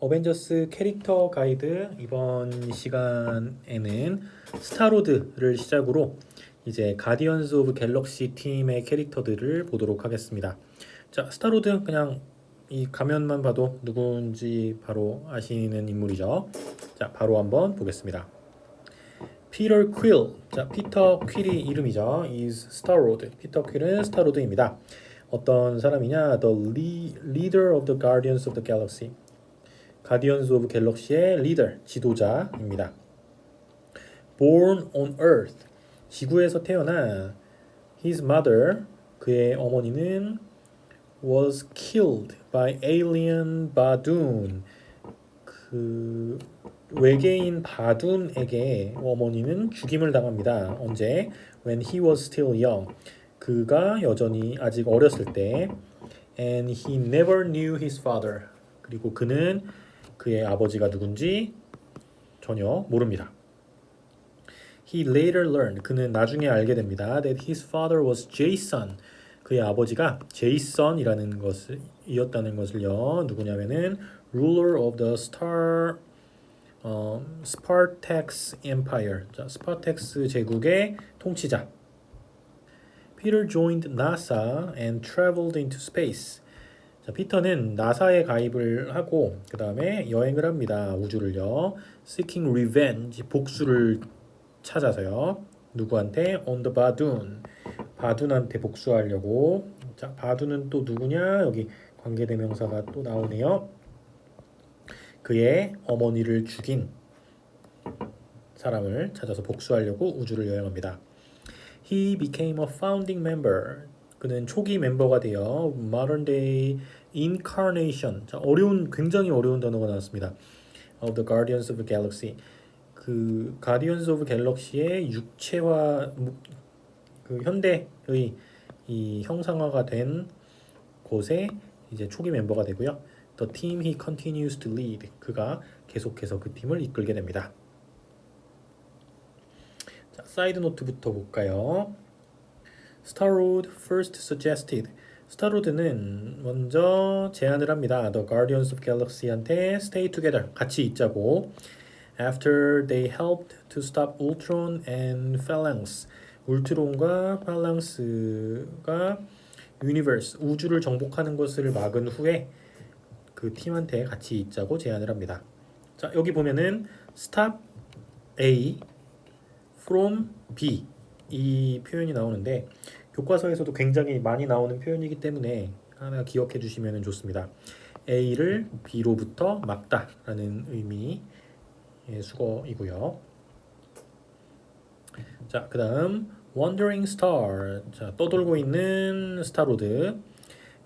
어벤져스 캐릭터 가이드 이번 시간에는 스타로드를 시작으로 이제 가디언즈 오브 갤럭시 팀의 캐릭터들을 보도록 하겠습니다. 자, 스타로드 그냥 이 가면만 봐도 누군지 바로 아시는 인물이죠. 자, 바로 한번 보겠습니다. 피터 퀼. 자, 피터 퀼이 이름이죠. is Starroad. 피터 퀼은 스타로드입니다. 어떤 사람이냐? The le- leader of the Guardians of the Galaxy. 가디언즈 오브 갤럭시의 리더, 지도자입니다. Born on Earth. 지구에서 태어나 his mother 그의 어머니는 was killed by alien Badun. 그 외계인 바둔에게 어머니는 죽임을 당합니다. 언제? When he was still young. 그가 여전히 아직 어렸을 때. And he never knew his father. 그리고 그는 그의 아버지가 누군지 전혀 모릅니다. He later learned. 그는 나중에 알게 됩니다. That his father was Jason. 그의 아버지가 제이슨이라는 것을 이었다는 것을요. 누구냐면은 ruler of the star 어, 스파르텍스 엠파이어. 자, 스파르텍스 제국의 통치자. Peter joined NASA and traveled into space. 자, 피터는 나사에 가입을 하고 그 다음에 여행을 합니다. 우주를요. Seeking revenge, 복수를 찾아서요. 누구한테? On the Badun. 바둔한테 복수하려고. 자, 바둔은 또 누구냐? 여기 관계대명사가 또 나오네요. 그의 어머니를 죽인 사람을 찾아서 복수하려고 우주를 여행합니다. He became a founding member. 그는 초기 멤버가 되어 modern day incarnation. 자, 어려운 굉장히 어려운 단어가 나왔습니다. Of the Guardians of the Galaxy. 그 Guardians of Galaxy의 육체화 무- 그 현대의 이 형상화가 된 곳에 이제 초기 멤버가 되고요. The team he continues to lead. 그가 계속해서 그 팀을 이끌게 됩니다. 자, 사이드 노트부터 볼까요? Starroad first suggested. 스타로드는 먼저 제안을 합니다. The Guardians of Galaxy한테 stay together. 같이 있자고. After they helped to stop Ultron and Phalanx. 울트론과 팔랑스가 유니버스 우주를 정복하는 것을 막은 후에 그 팀한테 같이 있자고 제안을 합니다. 자, 여기 보면은 stop A from B 이 표현이 나오는데 교과서에서도 굉장히 많이 나오는 표현이기 때문에 하나 기억해 주시면 좋습니다. A를 B로부터 막다라는 의미의 수거이고요. 자, 그다음 Wandering Star. 자, 떠돌고 있는 스타로드.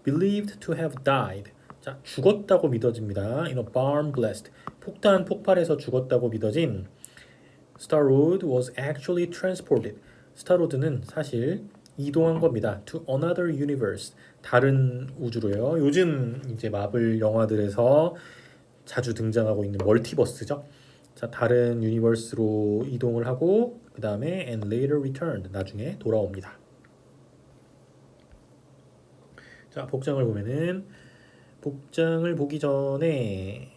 Believed to have died. 자, 죽었다고 믿어집니다. In a bomb blast. 폭탄 폭발에서 죽었다고 믿어진 Starroad was actually transported. 스타로드는 사실 이동한 겁니다. To another universe. 다른 우주로요. 요즘 이제 마블 영화들에서 자주 등장하고 있는 멀티버스죠. 자, 다른 유니버스로 이동을 하고 그 다음에 and later returned. 나중에 돌아옵니다. 자, 복장을 보면은 복장을 보기 전에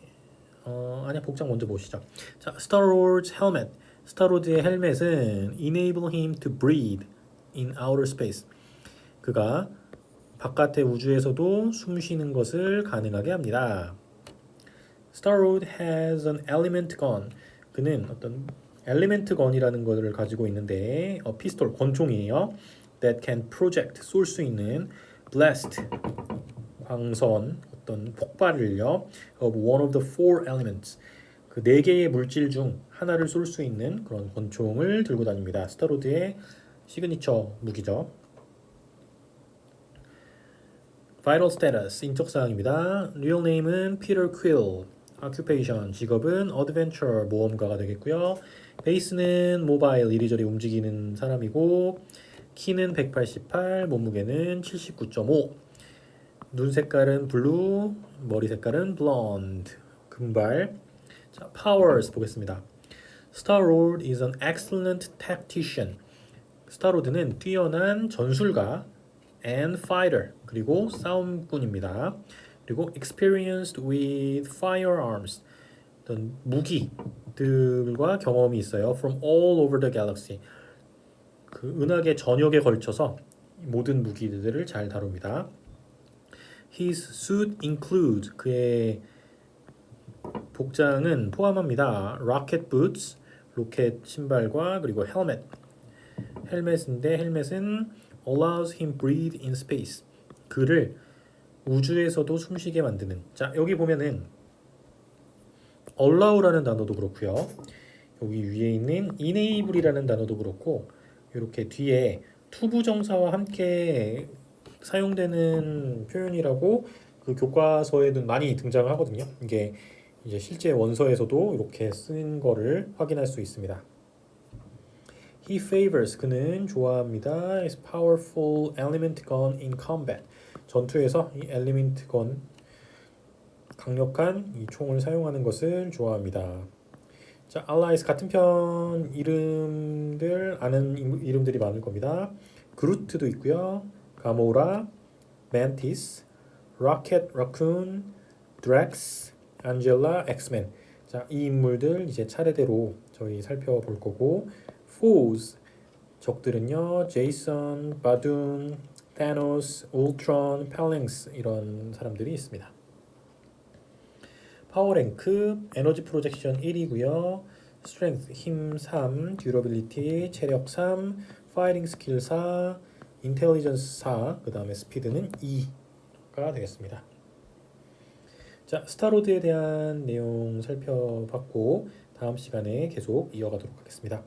어, 아니야 복장 먼저 보시죠. 자, 스타로드's helmet. 스타로드의 헬멧은 enable him to breathe in outer space. 그가 바깥의 우주에서도 숨 쉬는 것을 가능하게 합니다. Starroad has an element gun. 그는 어떤 엘리멘트 건이라는 것을 가지고 있는데 어, 피스톨 권총이에요. That can project 쏠 수 있는 blast 광선 어떤 폭발을요. Of one of the four elements. 그 네 개의 물질 중 하나를 쏠 수 있는 그런 권총을 들고 다닙니다. 스타로드의 시그니처 무기죠. Vital status 인적 사항입니다. Real name은 Peter Quill. Occupation 직업은 Adventure 모험가가 되겠고요. 베이스는 모바일 이리저리 움직이는 사람이고 키는 188, 몸무게는 79.5. 눈 색깔은 블루, 머리 색깔은 블론드. 금발. 자, powers 보겠습니다. Star-Lord is an excellent tactician. 스타로드는 뛰어난 전술가 and fighter 그리고 싸움꾼입니다. 그리고 experienced with firearms 어떤 무기들과 경험이 있어요. From all over the galaxy. 그 은하계 전역에 걸쳐서 모든 무기들을 잘 다룹니다. His suit includes 그의 복장은 포함합니다. rocket boots, 로켓 신발과 그리고 헬멧. 헬멧인데 헬멧은 allows him breathe in space. 그를 우주에서도 숨쉬게 만드는. 자, 여기 보면은 allow라는 단어도 그렇고요. 여기 위에 있는 enable이라는 단어도 그렇고 이렇게 뒤에 투부정사와 함께 사용되는 표현이라고 그 교과서에는 많이 등장하거든요. 이게 이제 실제 원서에서도 이렇게 쓴 거를 확인할 수 있습니다. He favors 그는 좋아합니다. Is powerful element gun in combat. 전투에서 이 element gun 강력한 이 총을 사용하는 것을 좋아합니다. 자, allies 같은 편 이름들 아는 임- 이름들이 많을 겁니다. 그루트도 있고요. 가모라, 만티스, 로켓, 라쿤, 드렉스, 안젤라, 엑스맨. 자, 이 인물들 이제 차례대로 저희 살펴볼 거고 foes 적들은요. 제이슨, 바둔, 타노스, 울트론, 펠링스 이런 사람들이 있습니다. 파워랭크 에너지 프로젝션 1이고요. 스트렝스 힘 3, 듀러빌리티 체력 3, 파이팅 스킬 4, 인텔리전스 4, 그 다음에 스피드는 2가 되겠습니다. 자, 스타로드에 대한 내용 살펴봤고 다음 시간에 계속 이어가도록 하겠습니다.